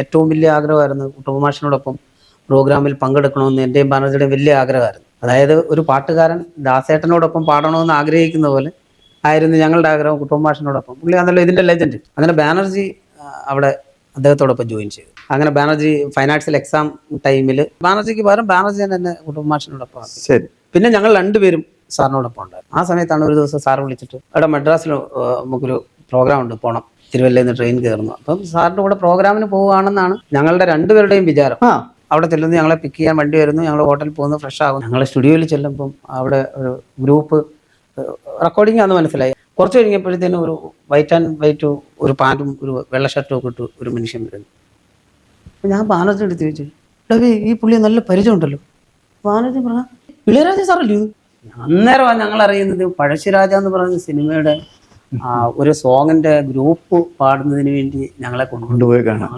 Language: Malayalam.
ഏറ്റവും വലിയ ആഗ്രഹമായിരുന്നു കുട്ടുമാഷിനോടൊപ്പം പ്രോഗ്രാമിൽ പങ്കെടുക്കണമെന്ന് എന്റെയും ബാനർജിയുടെയും വലിയ ആഗ്രഹമായിരുന്നു. അതായത് ഒരു പാട്ടുകാരൻ ദാസേട്ടനോടൊപ്പം പാടണമെന്ന് ആഗ്രഹിക്കുന്ന പോലെ ആയിരുന്നു ഞങ്ങളുടെ ആഗ്രഹം കുട്ടുമാഷിനോടൊപ്പം പുള്ളി അതല്ലോ ഇതിന്റെ ലെജൻഡ് അങ്ങനെ ബാനർജി അവിടെ അദ്ദേഹത്തോടൊപ്പം ജോയിൻ ചെയ്തു. അങ്ങനെ ബാനർജി ഫൈൻ ആർട്സിൽ എക്സാം ടൈമിൽ ബാനർജിക്ക് പകരം ബാനർജി തന്നെ കുട്ടുമാഷിനോടൊപ്പം ആക്കി. ശരി. പിന്നെ ഞങ്ങൾ രണ്ടുപേരും സാറിനോടൊപ്പം ഉണ്ടായിരുന്നു. ആ സമയത്താണ് ഒരു ദിവസം സാർ വിളിച്ചിട്ട് അവിടെ മദ്രാസിൽ നമുക്കൊരു പ്രോഗ്രാം ഉണ്ട് പോണം. തിരുവല്ലയിൽ നിന്ന് ട്രെയിൻ കയറുന്നു അപ്പം സാറിന്റെ കൂടെ പ്രോഗ്രാമിന് പോവുകയാണെന്നാണ് ഞങ്ങളുടെ രണ്ടുപേരുടെയും വിചാരം. ആ. അവിടെ ചെല്ലുന്നു ഞങ്ങളെ പിക്ക് ചെയ്യാൻ വണ്ടി വരുന്നു ഞങ്ങൾ ഹോട്ടലിൽ പോകുന്നു ഫ്രഷ് ആകുന്നു. ഞങ്ങൾ സ്റ്റുഡിയോയിൽ ചെല്ലുമ്പം അവിടെ ഒരു ഗ്രൂപ്പ് റെക്കോർഡിംഗ് ആണെന്ന് മനസ്സിലായി. കുറച്ച് കഴിഞ്ഞപ്പോഴത്തേനും ഒരു വൈറ്റ് ആൻഡ് വൈറ്റ് ഒരു പാന്റും ഒരു വെള്ള ഷർട്ടും ഒക്കെ ഇട്ട് ഒരു മനുഷ്യൻ വരുന്നു. അപ്പം ഞാൻ ബാനർജി എടുത്ത് ചോദിച്ചു ഡബി ഈ പുള്ളി നല്ല പരിചയമുണ്ടല്ലോ ബാനർജി പറഞ്ഞ ഇളയരാജ സാറല്ലേ ഇത്?" അന്നേരമാണ് ഞങ്ങൾ അറിയുന്നത് പഴശ്ശിരാജ എന്ന് പറയുന്ന സിനിമയുടെ ഒരു സോങ്ങിന്റെ ഗ്രൂപ്പ് പാടുന്നതിന് വേണ്ടി ഞങ്ങളെ കൊണ്ടുപോയി കാണാം.